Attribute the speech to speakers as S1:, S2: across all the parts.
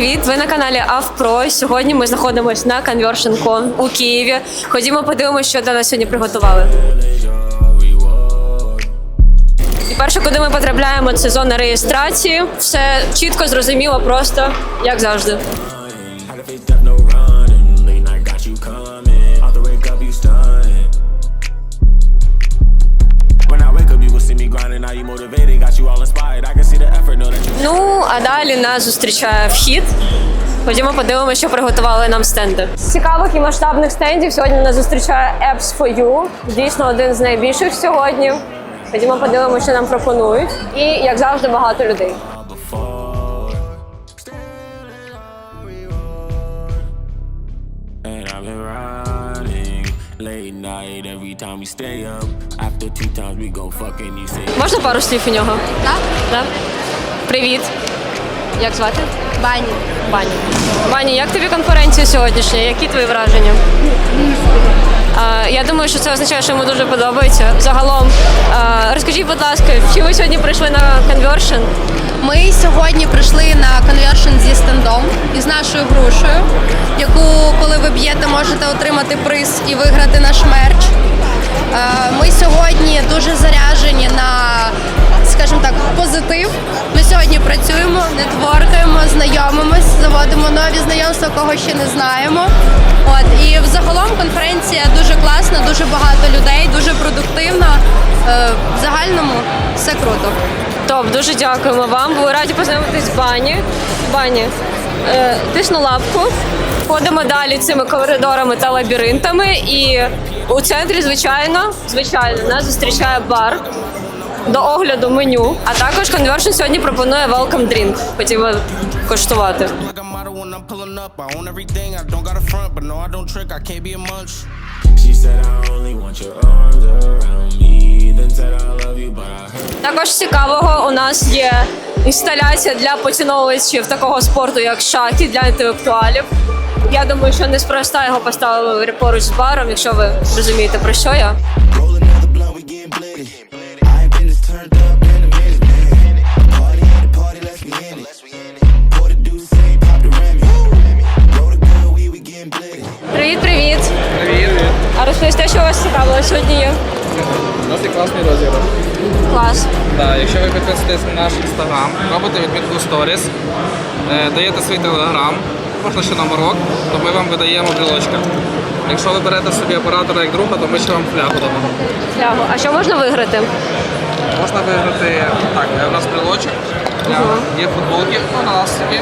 S1: Привіт! Ви на каналі Авпро. Сьогодні ми знаходимося на ConversionCon у Києві. Ходімо подивимося, що для нас сьогодні приготували. Перше, куди ми потрапляємо, це зона реєстрації. Все чітко, зрозуміло, просто як завжди.
S2: Motivated,
S1: Ну, а далі нас зустрічає вхід. Ходімо подивимося, що приготували нам стенди. Цікавих і масштабних стендів сьогодні нас зустрічає Apps for You. Дійсно, один з найбільших сьогодні. Ходімо подивимося, що нам пропонують. І, як завжди, багато людей.
S2: Late night every time we stay up. After two times we go fucking you say
S1: Можна пару слів у нього?
S3: Так?
S1: Да? Привіт. Як звати?
S3: Бані.
S1: Бані. Бані, як тобі конференція сьогоднішня? Які твої враження? Я думаю, що це означає, що йому дуже подобається. Загалом, розкажіть, будь ласка, чи ви сьогодні прийшли на конвершн?
S3: Ми сьогодні прийшли на конвершн зі стендом із нашою грушею, яку, коли ви б'єте, можете отримати приз і виграти наш мерч. Ми сьогодні дуже заряжені на, скажімо так, позитив. Ми сьогодні працюємо, нетворкаємо, знайомимось, заводимо нові знайомства, кого ще не знаємо. От і взагалом конференція дуже класна, дуже багато людей, дуже продуктивна. Е, В загальному все круто.
S1: Топ, дуже дякуємо вам. Були раді познайомитись з Бані. Бані, е, тисну лапку. Ходимо далі цими коридорами та лабіринтами. І у центрі, звичайно, звичайно, нас зустрічає бар. До огляду меню, а також конвершн сьогодні пропонує welcome drink. Хотіла коштувати. Також цікавого у нас є інсталяція для поціновувачів такого спорту, як шахи для інтелектуалів. Я думаю, що неспроста його поставили поруч з баром, якщо ви розумієте про що я. А розповісте, що вас цікавого сьогодні є?
S4: У нас є класний розіграш.
S1: Клас.
S4: Да, якщо ви підписуєтесь на наш інстаграм, робите відмітку сторіс, е, даєте свій телеграм, можна ще номерок, то ми вам видаємо брілочка. Якщо ви берете собі оператора як друга, то ми ще вам фляху дамо.
S1: Флягу. А що можна виграти?
S4: Можна виграти так, е, у нас брілочок, є футболки, на нас такі,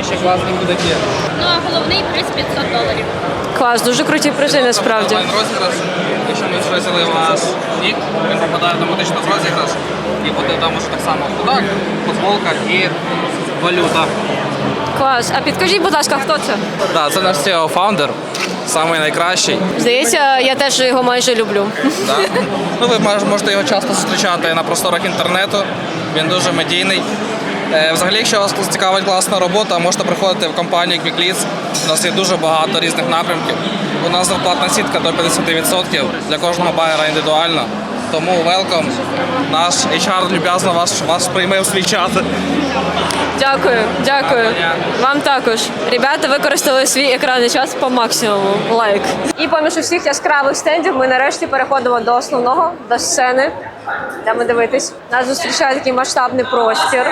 S4: і ще класні кудаки.
S5: Ну а головний приз 500 доларів.
S1: Клас, дуже круті призи насправді.
S4: Онлайн розіграш, якщо ми звезли ваш нік, він попадає автоматично в розіграш, і буде там уже так само кудак, футболка і валюта.
S1: Клас. А підкажіть, будь ласка, хто це?
S4: Да, це наш CEO фаундер, самий найкращий.
S1: Здається, я теж його майже люблю.
S4: Да? Ну, ви мож- можете його часто зустрічати на просторах інтернету. Він дуже медійний. Е, Взагалі, якщо вас цікавить класна робота, можете приходити в компанію QuickLeads. У нас є дуже багато різних напрямків. У нас зарплатна сітка до 50% для кожного байера індивідуально. Тому welcome. Наш HR люб'язно вас, вас прийме в свій чат.
S1: Дякую, дякую. Вам також. Ребята використали свій екранний час по максимуму. Лайк. І поміж усіх яскравих стендів ми нарешті переходимо до основного, до сцени. Йдемо дивитись. Нас зустрічає такий масштабний простір.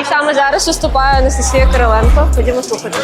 S1: І саме зараз виступає Анастасія Кириленко. Ходімо слухати.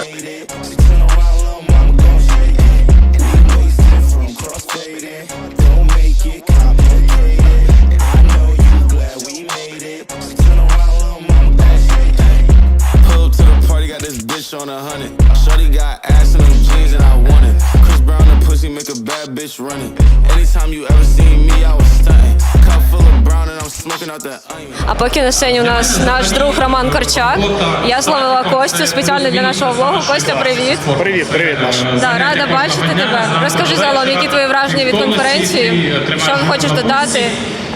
S6: Bitch on a hundred. Shorty got ass in them jeans and I want it. Chris Brown and pussy make a bad bitch run it. Anytime you ever seen me, I was stunting. Cup full of brown and I'm smoking out that onion.
S1: А поки на сцені у нас наш друг Роман Корчак. Я зловила Костю спеціально для нашого влогу. Костя, привіт.
S7: Привіт, привіт, Маша.
S1: Да, рада бачити тебе. Розкажи загалом, які твої враження від конференції, що хочеш додати.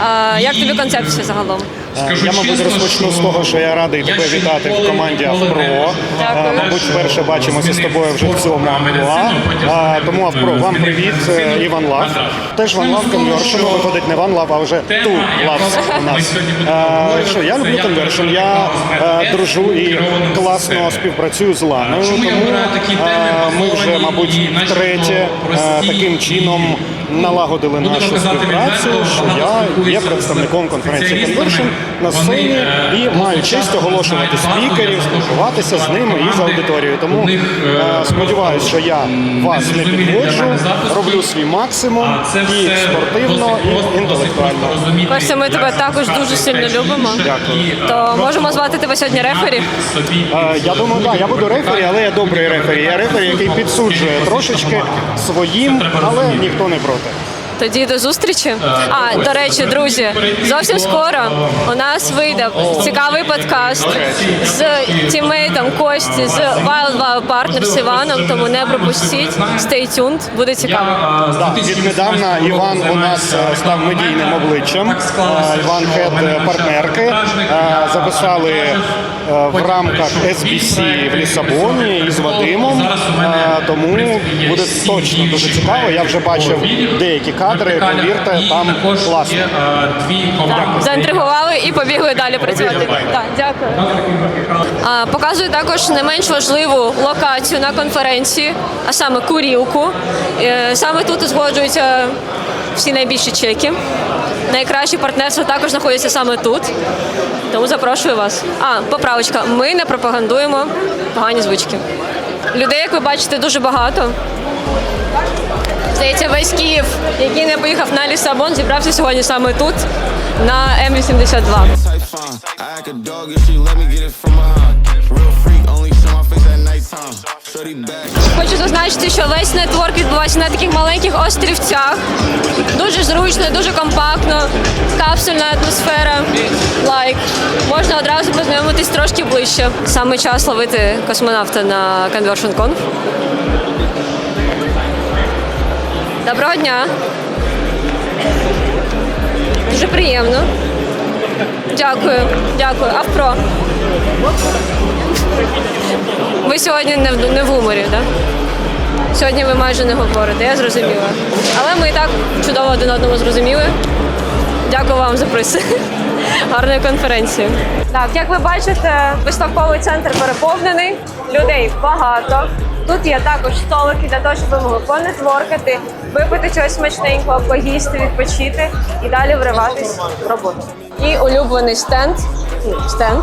S1: А, як тобі концепція загалом?
S7: Е, Я, мабуть, розпочну з того, що я радий тебе вітати в команді Авпро. Е, Мабуть, вперше бачимося з тобою вже в цьому амплуа. Е, Тому Авпро, вам привіт, е, Іван Лав. Теж One Love Conversion, виходить не One Love, а вже Two Loves у нас. Е, Що, я люблю Conversion, я е, дружу і класно співпрацюю з Ланою, тому е, ми вже, мабуть, втретє е, таким чином налагодили нашу співпрацю, що я є представником конференції Conversion на сцені і маю честь оголошувати спікерів, спілкуватися з ними і з аудиторією. Тому е, сподіваюся, що я вас не підводжу, роблю свій максимум і спортивно, і інтелектуально.
S1: Костя, ми тебе також дуже сильно любимо.
S7: Дякую.
S1: То можемо звати тебе сьогодні рефері.
S7: Е, Я думаю, так, я буду рефері, але я добрий рефері. Я рефері, який підсуджує трошечки своїм, але ніхто не проти.
S1: Тоді до зустрічі. А до речі, друзі, зовсім скоро у нас вийде цікавий подкаст з тімейтом Кості з Wild Wild Partners Іваном. Тому не пропустіть. Stay tuned, буде цікаво.
S7: Так, віднедавна Іван у нас е, став медійним обличчям. Е, Іван хед е, партнерки. Е, Записали е, в рамках SBC в Лісабоні із Вадимом. Е, Тому буде точно дуже цікаво. Я вже бачив деякі кадри. Повірте, там класно.
S1: Заінтригували і побігли далі працювати. Так, дякую. Показую також не менш важливу локацію на конференції, а саме курілку. Е, Саме тут узгоджуються всі найбільші чеки. Найкращі партнерства також знаходяться саме тут. Тому запрошую вас. А, поправочка. Ми не пропагандуємо погані звички. Людей, як ви бачите, дуже багато. Здається, весь Київ, який не поїхав на Лісабон, зібрався сьогодні саме тут, на М82.
S6: Type fine. I act a dog if she let me get it from behind. Real freak, only show my face at nighttime. Shorty back.
S1: Хочу зазначити, що весь нетворк відбувається на таких маленьких острівцях. Дуже зручно, дуже компактно, капсульна атмосфера. Лайк. Можна одразу познайомитись трошки ближче. Саме час ловити космонавта на Conversion Conf. Доброго дня. Дуже приємно. Дякую, дякую. Авпро. Ви сьогодні не в, не в гуморі, так? Сьогодні ви майже не говорите, я зрозуміла. Але ми і так чудово один одному зрозуміли. Дякую вам за приз. Гарної конференції. Так, як ви бачите, виставковий центр переповнений, людей багато. Тут є також столики для того, щоб ви могли понетворкати, випити чогось смачненького, поїсти, відпочити і далі вриватись в роботу. І улюблений стенд. Стенд.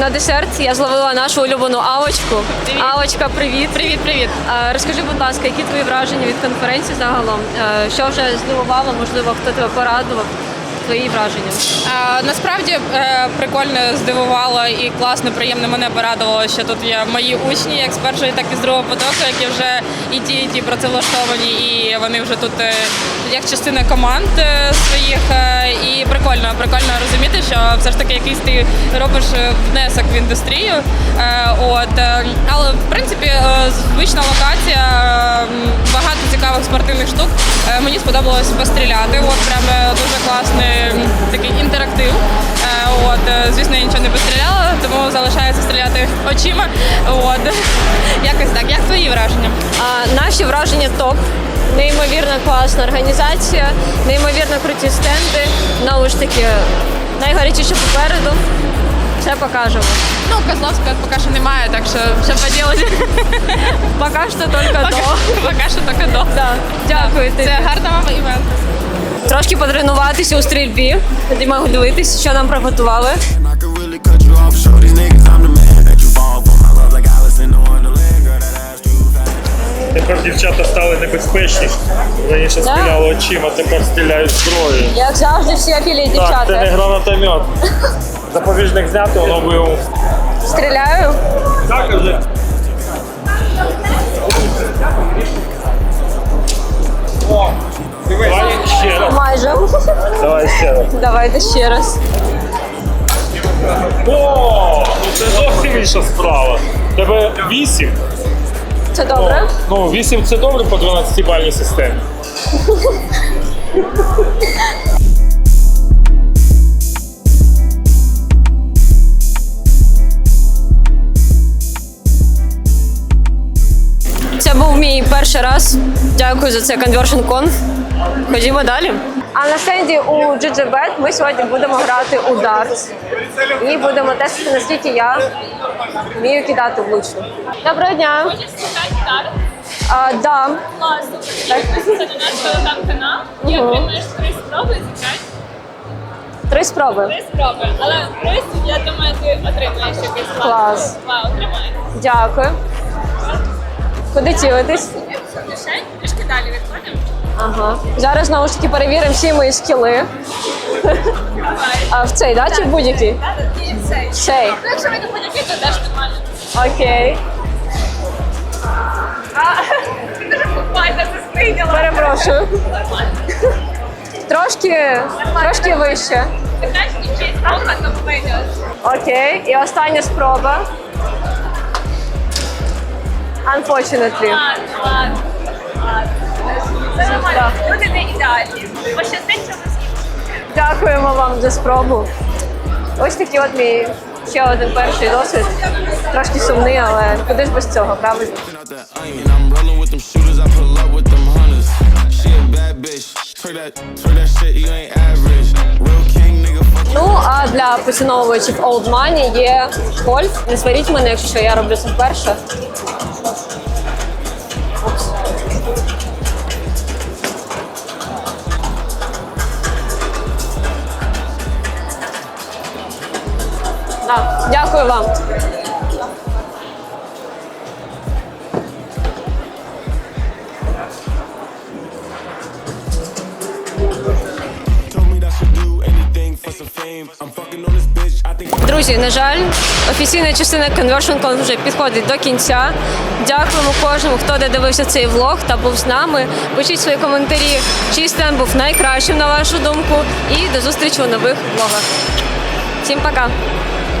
S1: на десерт я зловила нашу улюблену Алочку. Привіт. Алочка, привіт. Привіт, привіт. Розкажи, будь ласка, які твої враження від конференції загалом? Е, Що вже здивувало, можливо, хто тебе порадував? Твої враження?
S8: А, насправді е, прикольно здивувало і класно, приємно мене порадувало, що тут є мої учні, як з першої, так і з другого потоку, які вже і ті, і ті працевлаштовані, і вони вже тут е, як частина команд е, своїх. е, І прикольно, прикольно розуміти, що все ж таки якийсь ти робиш е, внесок в індустрію. Е, От, е, але в принципі е, звична локація, багато цікавих спортивних штук. Е, Мені сподобалось постріляти. От прям е, дуже класний такий інтерактив. От, звісно, я нічого не постріляла, тому залишається стріляти очима. От якось так. Як твої враження?
S1: А, наші враження топ. Неймовірно класна організація, неймовірно круті стенди. Знову ж таки, найгарячіше попереду. Все покажемо.
S8: Ну, Козловського поки що немає, так що що поділити.
S1: Поки що тільки до.
S8: Поки що тільки до.
S1: Да. Дякую тобі.
S8: Це гарного івент.
S1: Трошки потренуватися у стрільбі. Тоді можу дивитися, що нам приготували.
S9: Тепер дівчата стали небезпечні. Раніше
S1: Да.
S9: стріляли очима, тепер стріляють зброєю.
S1: Як завжди, всі афілії
S9: Так, це не
S1: дівчата.
S9: гранатомет. Запобіжник зняти, воно виявив.
S1: Стріляю.
S9: Так, вже. О, Давай ще раз.
S1: Майже.
S9: Давай ще раз.
S1: Давайте ще раз.
S9: О, ну це зовсім інша справа. Тебе 8.
S1: Це добре.
S9: Ну, 8 це добре по 12-бальній системі.
S1: Це був мій перший раз. Дякую за це Conversion Conf. Ходімо далі. А на стенді у GGBet ми сьогодні будемо грати у дартс. І будемо тестити, наскільки я вмію кидати влучно. Доброго дня. А, да.
S5: Класно. Це наш телеграм-канал. І отримаєш три спроби зіграти.
S1: Три спроби.
S5: Три спроби. Але приз, я думаю, ти отримаєш якийсь
S1: Клас.
S5: Вау, отримаєш.
S1: Дякую. Куди цілитись?
S5: Кишень, трішки далі відходимо.
S1: Ага. Зараз знову ж таки перевіримо всі мої скіли. А в цей, да, чи в будь-який?
S5: І цей.
S1: Цей.
S5: Ну, якщо ви не будь-який, то теж нормально.
S1: Окей.
S5: А, ти дуже буквально це сприйняла.
S1: Перепрошую. Трошки, трошки вище.
S5: Така ж нічий строка, то прийняла.
S1: Окей. І остання спроба. Unfortunately.
S5: Це нормально. Люди не ідеальні.
S1: Дякуємо вам за спробу. Ось такий от мій ще один перший досвід. Трошки сумний, але куди ж без цього, правильно? Ну а для поціновувачів Old Money є гольф. Не сваріть мене, якщо я роблю це вперше. Да, дякую вам. Друзі, на жаль, офіційна частина Conversion Con вже підходить до кінця. Дякуємо кожному, хто додивився цей влог та був з нами. Пишіть свої коментарі, чий стенд був найкращим на вашу думку. І до зустрічі у нових влогах. Всім пока!